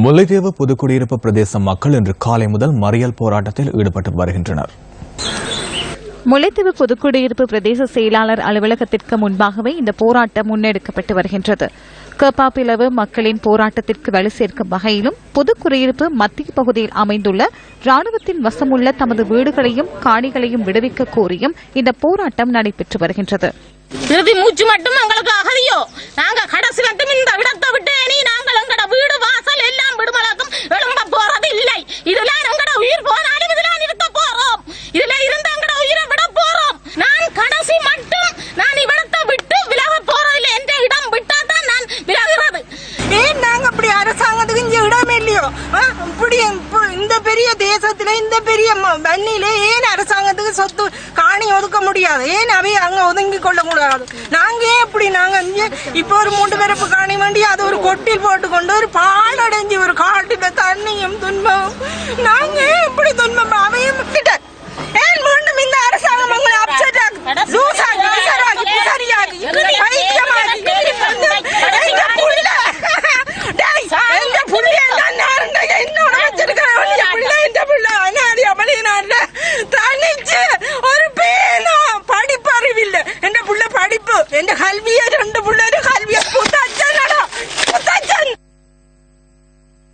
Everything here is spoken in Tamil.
முல்லைத்தீவு புதுக்குடியிருப்பு பிரதேச மக்கள் இன்று காலை முதல் மறியல் போராட்டத்தில் ஈடுபட்டு வருகின்றனர். முல்லைத்தீவு புதுக்குடியிருப்பு பிரதேச செயலாளர் அலுவலகத்திற்கு முன்பாகவே இந்த போராட்டம் முன்னெடுக்கப்பட்டு வருகின்றது. கேப்பாப்பிலவு மக்களின் போராட்டத்திற்கு வலு சேர்க்கும் வகையிலும் புதுக்குடியிருப்பு மத்திய பகுதியில் அமைந்துள்ள ராணுவத்தின் வசமுள்ள தமது வீடுகளையும் காணிகளையும் விடுவிக்க கோரியும் இந்த போராட்டம் நடைபெற்று வருகின்றது. இறுதி மூச்சு மட்டும் எங்களுக்கு அகதியோ நாங்க கடைசி மட்டும் இந்த இடமே ஆ, இப்படி இந்த பெரிய தேசத்துல இந்த பெரிய மண்ணில ஏன் அரசாங்கத்துக்கு சொத்து காணி ஒதுக்க முடியாது? ஏன் அவை அங்க ஒதுங்கி கொள்ள முடியாது நாங்க ஏன் இப்படி நாங்க இப்ப ஒரு மூன்று பிறப்பு காணி வேண்டி அது ஒரு கொட்டில் போட்டு கொண்டு ஒரு பாலடைஞ்சு ஒரு காட்டுல தண்ணியும் துன்பம் நாங்க എന്റെ ഹൽവിയെ